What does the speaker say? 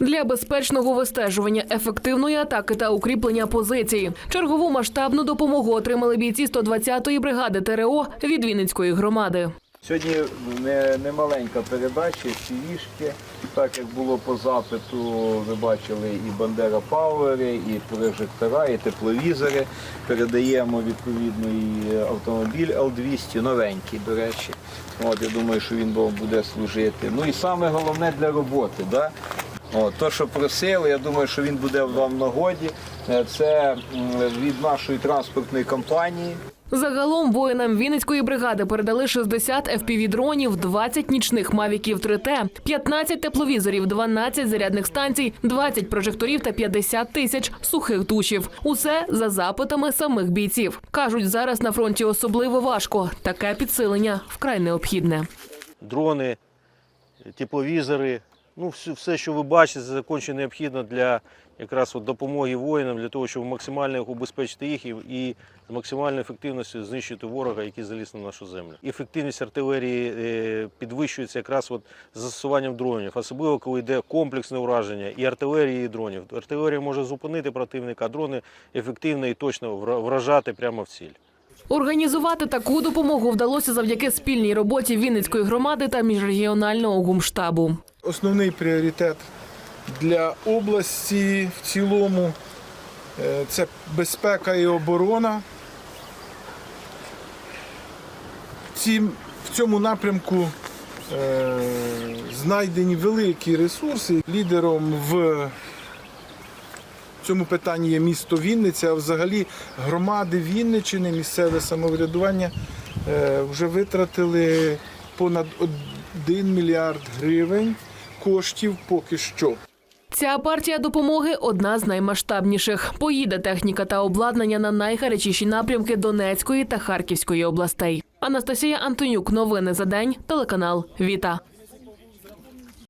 Для безпечного вистежування ефективної атаки та укріплення позицій чергову масштабну допомогу отримали бійці 120-ї бригади ТРО від Вінницької громади. Сьогодні не, не передача, фішки. Так як було по запиту, ви бачили і Бандера Пауери, і прожектора, і тепловізори. Передаємо відповідно автомобіль Л-200, новенький, до речі. От, я думаю, що він буде служити. Ну і саме головне для роботи. Да? От, то, що просили, я думаю, що він буде вам в нагоді. Е, Це від нашої транспортної компанії. Загалом воїнам Вінницької бригади передали 60 FPV-дронів, 20 нічних мавіків 3Т, 15 тепловізорів, 12 зарядних станцій, 20 прожекторів та 50 тисяч сухих душів. Усе за запитами самих бійців. Кажуть, зараз на фронті особливо важко. Таке підсилення вкрай необхідне. дрони, тепловізори. Ну, все, що ви бачите, це конче необхідно для якраз от допомоги воїнам, для того, щоб максимально убезпечити їх і, і з максимальною ефективністю знищити ворога, який заліз на нашу землю. Ефективність артилерії е, підвищується якраз от застосуванням дронів, особливо коли йде комплексне ураження і артилерії, і дронів. Артилерія може зупинити противника, а дрони ефективно і точно вражати прямо в ціль. Організувати таку допомогу вдалося завдяки спільній роботі Вінницької громади та міжрегіонального гумштабу. Основний пріоритет для області в цілому е, це безпека і оборона. В цьому напрямку е, знайдені великі ресурси. Лідером в цьому питанні є місто Вінниця, а взагалі громади Вінниччини, місцеве самоврядування е, вже витратили понад 1 мільярд гривень коштів поки що. Ця партія допомоги одна з наймасштабніших. Поїде техніка та обладнання на найгарячіші напрямки Донецької та Харківської областей. Анастасія Антонюк. Новини за день. Телеканал Віта.